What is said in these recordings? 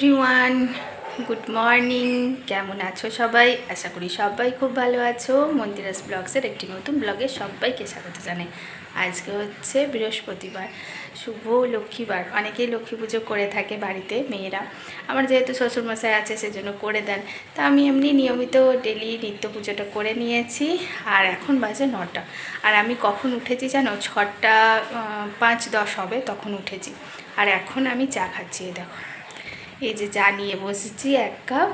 Everyone good morning কেমন আছো সবাই? আশা করি সবাই খুব ভালো আছো। মন্দিরাস ব্লগসের একটি নতুন ব্লগে সবাইকে স্বাগত জানাই। আজকে হচ্ছে বৃহস্পতিবার, শুভ লক্ষ্মীবার। অনেকেই লক্ষ্মী পুজো করে থাকে বাড়িতে, মেয়েরা। আমার যেহেতু শ্বশুরমশাই আছে, সেজন্য করে দেন। তা আমি এমনি নিয়মিত ডেলি নিত্য পুজোটা করে নিয়েছি, আর এখন বাজে নটা। আর আমি কখন উঠেছি জানো? ছটা পাঁচ দশ হবে, তখন উঠেছি। আর এখন আমি চা খাচ্ছি দেখো। এই যে চা নিয়ে বসেছি এক কাপ,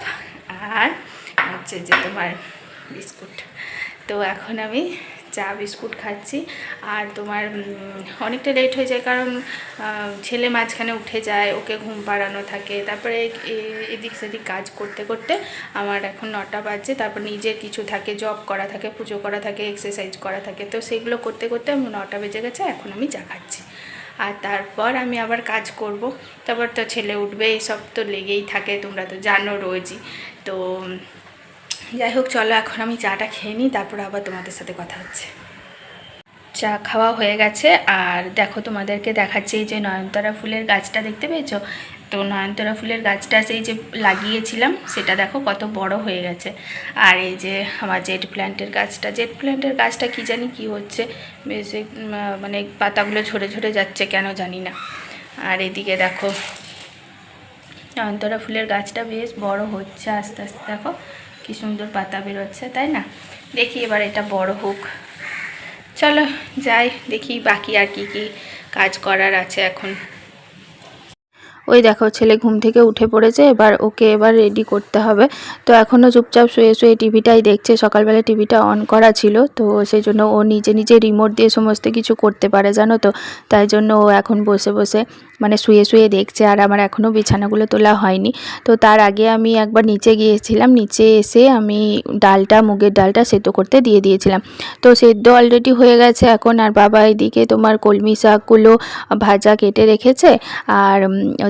আর হচ্ছে যে তোমার বিস্কুট। তো এখন আমি চা, বিস্কুট খাচ্ছি। আর তোমার অনেকটা লেট হয়ে যায় কারণ ছেলে মাঝখানে উঠে যায়, ওকে ঘুম পাড়ানো থাকে। তারপরে এদিক সেদিক কাজ করতে করতে আমার এখন নটা বাজছে। তারপর নিজের কিছু থাকে, জব করা থাকে, পুজো করা থাকে এক্সারসাইজ করা থাকে। তো সেগুলো করতে করতে আমি নটা বেজে গেছে, এখন আমি চা খাচ্ছি। আর তারপর আমি আবার কাজ করব। তারপর তো ছেলে উঠবে, এসব তো লেগেই থাকে, তোমরা তো জানো রোজই। তো, যাই হোক, চলো এখন আমি চাটা খেয়ে নিই, তারপর আবার তোমাদের সাথে কথা হচ্ছে। চা খাওয়া হয়ে গেছে, আর দেখো তোমাদেরকে দেখাচ্ছি যে নয়নতারা ফুলের গাছটা, দেখতে পেয়েছ? তো নয়নতরা ফুলের গাছটা সেই যে লাগিয়েছিলাম, সেটা দেখো কত বড় হয়ে গেছে। আর এই যে আমার জেট প্ল্যান্টের গাছটা জেট প্ল্যান্টের গাছটা কি জানি কি হচ্ছে, বেশ মানে পাতাগুলো ঝরে ঝরে যাচ্ছে, কেন জানি না। আর এদিকে দেখো, নয়নতরা ফুলের গাছটা বেশ বড় হচ্ছে আস্তে আস্তে, দেখো কি সুন্দর পাতা বেরোচ্ছে, তাই না? দেখি এবার এটা বড় হোক। চলো যাই, দেখি বাকি আর কি কি কাজ করার আছে এখন। ওই দেখো, ছেলে ঘুম থেকে উঠে পড়েছে, এবার ওকে এবার রেডি করতে হবে। তো এখনও চুপচাপ শুয়ে শুয়ে টিভিটাই দেখছে। সকালবেলা টিভিটা অন করা ছিল, তো সেই জন্য ও নিজে নিজে রিমোট দিয়ে সমস্ত কিছু করতে পারে, জানো তো? তাই জন্য ও এখন বসে বসে মানে শুয়ে শুয়ে দেখছে, আর আমার এখনও বিছানাগুলো তোলা হয়নি। তো তার আগে আমি একবার নিচে গিয়েছিলাম, নিচে এসে আমি ডালটা, মুগের ডালটা সেদ্ধ করতে দিয়ে দিয়েছিলাম। তো সেদ্ধ অলরেডি হয়ে গেছে এখন, আর বাবা এদিকে তোমার কলমি শাকগুলো ভাজা কেটে রেখেছে, আর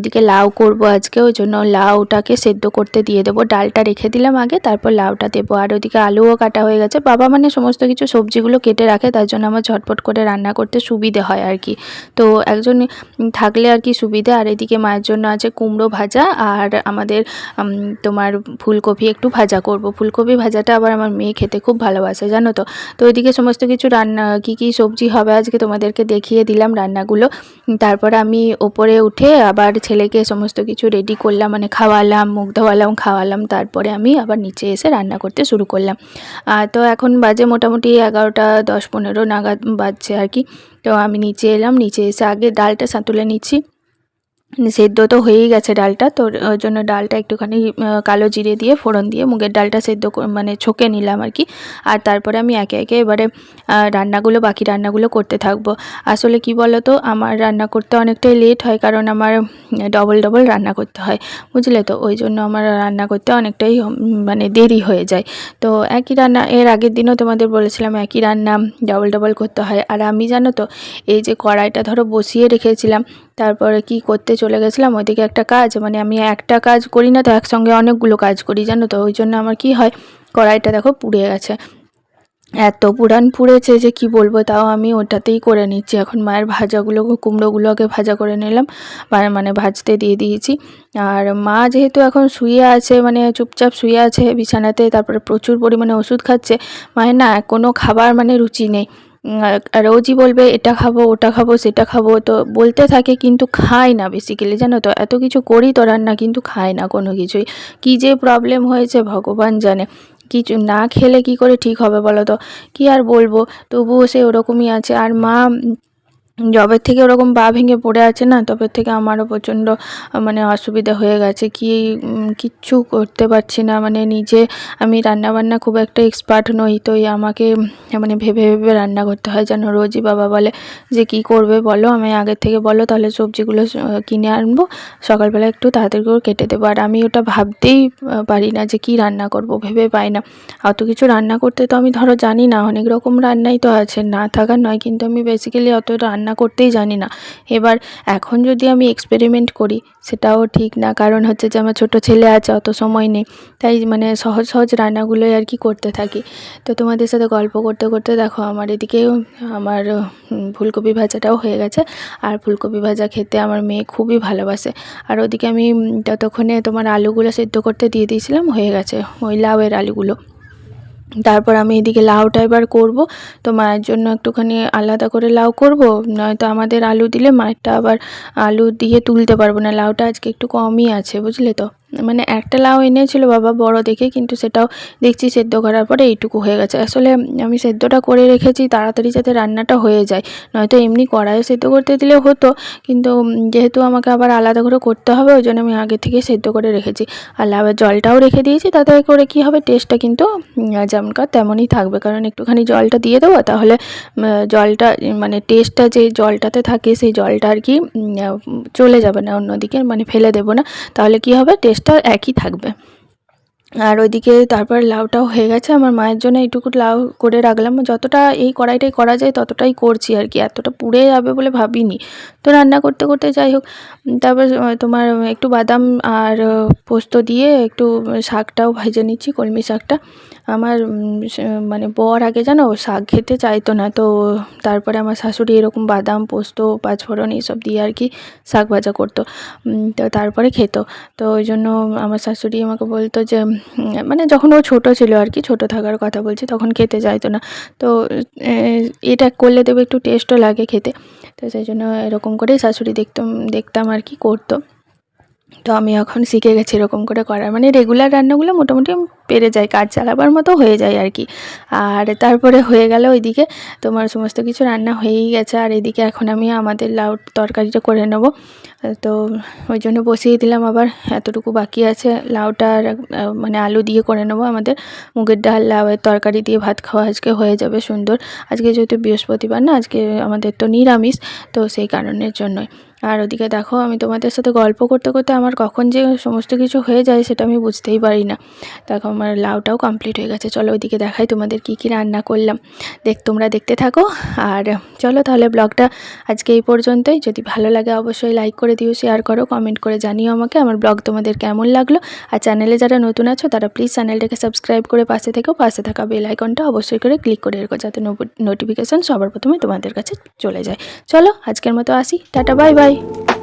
ওদিকে লাউ করব আজকে, ওই জন্য লাউটাকে সেদ্ধ করতে দিয়ে দেবো। ডালটা রেখে দিলাম আগে, তারপর লাউটা দেবো। আর ওদিকে আলুও কাটা হয়ে গেছে। বাবা মানে সমস্ত কিছু সবজিগুলো কেটে রাখে, তার জন্য আমার ঝটপট করে রান্না করতে সুবিধে হয় আর কি। তো একজন থাকলে আর কি সুবিধে। আর এদিকে মায়ের জন্য আছে কুমড়ো ভাজা আর আমাদের তোমার ফুলকপি একটু ভাজা করব। ফুলকপি ভাজাটা আবার আমার মেয়ে খেতে খুব ভালোবাসে, জানো তো? তো ওইদিকে সমস্ত কিছু রান্না, কি কি সবজি হবে আজকে তোমাদেরকে দেখিয়ে দিলাম রান্নাগুলো। তারপর আমি ওপরে উঠে আবার ছেলেকে সমস্ত কিছু রেডি করলাম মানে খাওয়ালাম মুখ ধোয়ালাম, খাওয়ালাম, তারপরে আমি আবার নিচে এসে রান্না করতে শুরু করলাম। তো এখন বাজে মোটামুটি এগারোটা দশ পনেরো নাগাদ বাজছে আর কি। তো আমি নিচে এলাম, নিচে এসে আগে ডালটা সাঁতুলে নিচ্ছি। সেদ্ধ তো হয়েই গেছে ডালটা, তো ওই জন্য ডালটা একটুখানি কালো জিরে দিয়ে, ফোড়ন দিয়ে মুগের ডালটা সেদ্ধ মানে ছকে নিলাম আর কি। আর তারপরে আমি একে একে এবারে রান্নাগুলো, বাকি রান্নাগুলো করতে থাকব। আসলে কি বলো তো আমার রান্না করতে অনেকটাই লেট হয়, কারণ আমার ডবল ডবল রান্না করতে হয়, বুঝলে তো? ওই জন্য আমার রান্না করতে অনেকটাই মানে দেরি হয়ে যায়। তো একই রান্না, এর আগের দিনও তোমাদের বলেছিলাম, একই রান্না ডবল ডবল করতে হয়। আর আমি জানো তো, এই যে কড়াইটা ধরো বসিয়ে রেখেছিলাম তারপরে কি করতে চলে গেছিলাম, ওইদিকে একটা কাজ মানে আমি একটা কাজ করি না তো একসঙ্গে অনেকগুলো কাজ করি, জানো তো, ওই জন্য আমার কি হয়, কড়াইটা দেখো পুড়ে গেছে। এত পুরান পুড়েছে যে কি বলব, তাও আমি ওটাতেই করে নিচ্ছি। এখন মায়ের ভাজাগুলো কুমড়োগুলো আগে ভাজা করে নিলাম মানে ভাজতে দিয়ে দিয়েছি। আর মা যেহেতু এখন শুয়ে আছে মানে চুপচাপ শুয়ে আছে বিছানাতে, তারপরে প্রচুর পরিমাণে ওষুধ খাচ্ছে, মায়ের না কোনো খাবার মানে রুচি নেই। রোজই বলবে, এটা খাব, ওটা খাব, সেটা খাব। তো বলতে থাকে কিন্তু খায় না বেসিক্যালি জানো তো? এত কিছু করি তো রান্না কিন্তু খায় না কোনো কিছুই। কী যে প্রবলেম হয়েছে ভগবান জানে। কিছু না খেলে কি করে ঠিক হবে বলো তো? কি আর বলব? তবুও সে ওরকমই আছে। আর মা যবের থেকে ওরকম পা ভেঙে পড়ে আছে না, তবে থেকে আমারও প্রচণ্ড মানে অসুবিধা হয়ে গেছে। কি কিচ্ছু করতে পারছি না মানে নিজে আমি রান্না বান্না খুব একটা এক্সপার্ট নই তো আমাকে মানে ভেবে ভেবে রান্না করতে হয়, যেন রোজই বাবা বলে যে কি করবে বলো, আমি আগের থেকে বলো, তাহলে সবজিগুলো কিনে আনব, সকালবেলা একটু তাড়াতাড়ি করে কেটে দেবো। আর আমি ওটা ভাবতেই পারি না যে কি রান্না করব, ভেবে পাই না। অত কিছু রান্না করতে তো আমি ধরো জানি না, অনেক রকম রান্নাই তো আছে, না থাকার নয়, কিন্তু আমি বেসিক্যালি অত রান্না রান্না করতেই জানি না। এবার এখন যদি আমি এক্সপেরিমেন্ট করি, সেটাও ঠিক না। কারণ হচ্ছে যে আমার ছোটো ছেলে আছে, অত সময় নেই। তাই মানে সহজ সহজ রান্নাগুলোই আর কি করতে থাকি। তো তোমাদের সাথে গল্প করতে করতে দেখো, আমার এদিকেও আমার ফুলকপি ভাজাটাও হয়ে গেছে। আর ফুলকপি ভাজা খেতে আমার মেয়ে খুবই ভালোবাসে। আর ওদিকে আমি ততক্ষণে তোমার আলুগুলো সেদ্ধ করতে দিয়ে দিয়েছিলাম, হয়ে গেছে ওই লাউয়ের আলুগুলো। তারপর আমি এদিকে লাউটা এবার করব। তো মায়ের জন্য একটুখানি আলাদা করে লাউ করব। নয়তো আমাদের আলু দিলে মায়েরটা আবার আলু দিয়ে তুলতে পারব না। লাউটা আজকে একটু কমই আছে, বুঝলে তো? মানে একটা লাউ এনেছিল বাবা বড় দেখে, কিন্তু সেটাও দেখছি সেদ্ধ করার পরে এইটুকু হয়ে গেছে। আসলে আমি সেদ্ধটা করে রেখেছি, তাড়াতাড়ি যাতে রান্নাটা হয়ে যায়। নয়তো এমনি কড়াইয়ে সেদ্ধ করতে দিলে হতো, কিন্তু যেহেতু আমাকে আবার আলাদা করে করতে হবে, ওই জন্য আমি আগে থেকে সেদ্ধ করে রেখেছি। আর লাউয়ের জলটাও রেখে দিয়েছি, তাতে করে কি হবে টেস্টটা কিন্তু যেমনকার তেমনই থাকবে। কারণ একটুখানি জলটা দিয়ে দেবো, তাহলে জলটা মানে টেস্টটা যে জলটাতে থাকে, সেই জলটা আর কি চলে যাবে না, অন্যদিকে মানে ফেলে দেবো না। তাহলে কি হবে টেস্টটা একই থাকবে। আর ওইদিকে তারপর লাউটাও হয়ে গেছে। আমার মায়ের জন্য এইটুকু লাউ করে রাখলাম। যতটা এই কড়াইটাই করা যায় ততটাই করছি আর কি। এতটা পুড়ে যাবে বলে ভাবিনি। তো রান্না করতে করতে যাই হোক, তারপর তোমার একটু বাদাম আর পোস্ত দিয়ে একটু শাকটাও ভেজে নিচ্ছি, কলমি শাকটা। আমার মানে বর আগে জানো, শাক খেতে চাইতো না। তো তারপরে আমার শাশুড়ি এরকম বাদাম, পোস্ত, পাঁচফোড়ন এইসব দিয়ে আর কি শাক ভাজা করতো। তো তারপরে খেত। তো ওই জন্য আমার শাশুড়ি আমাকে বলতো যে মানে যখন ও ছোট ছিল আর কি, ছোট থাকার কথা বলছি, তখন খেতে চাইতো না। তো এটা করলে দেবে একটু টেস্টও লাগে খেতে। তো সেই জন্য এরকম করেই শাশুড়ি দেখতাম দেখতাম আর কি করতো। তো আমি এখন শিখে গেছি এরকম করে করার। মানে রেগুলার রান্নাগুলো মোটামুটি পেরে যায় কাজ চালাবার মতো হয়ে যায় আর কি আর তারপরে হয়ে গেল ওইদিকে তোমার সমস্ত কিছু রান্না হয়েই গেছে। আর এদিকে এখন আমি আমাদের লাউ তরকারিটা করে নেব। তো ওই জন্য বসিয়ে দিলাম আবার, এতটুকু বাকি আছে। লাউটা মানে আলু দিয়ে করে নেব আমাদের। মুগের ডাল, লাউয়ের তরকারি দিয়ে ভাত খাওয়া আজকে হয়ে যাবে সুন্দর। আজকে যেহেতু বৃহস্পতিবার না, আজকে আমাদের তো নিরামিষ, তো সেই কারণের জন্যই। আর ওদিকে দেখো, আমি তোমাদের সাথে গল্প করতে করতে আমার কখন যে সমস্ত কিছু হয়ে যায় সেটা আমি বুঝতেই পারি না। দেখো, আমার লাউটাও কমপ্লিট হয়ে গেছে। চলো ওদিকে দেখাই তোমাদের কি কি রান্না করলাম। দেখ, তোমরা দেখতে থাকো। আর চলো তাহলে ব্লগটা আজকে এই পর্যন্তই। যদি ভালো লাগে অবশ্যই লাইক করে দিও শেয়ার করো কমেন্ট করে জানিও আমাকে আমার ব্লগ তোমাদের কেমন লাগল। আর চ্যানেলে যারা নতুন আছো, তারা প্লিজ চ্যানেলটাকে সাবস্ক্রাইব করে পাশে থেকেও পাশে থাকা বেল আইকনটা অবশ্যই করে ক্লিক করে রেখো, যাতে নোটিফিকেশান সবার প্রথমে তোমাদের কাছে চলে যায়। চলো, আজকের মতো আসি। Tata bye bye Bye.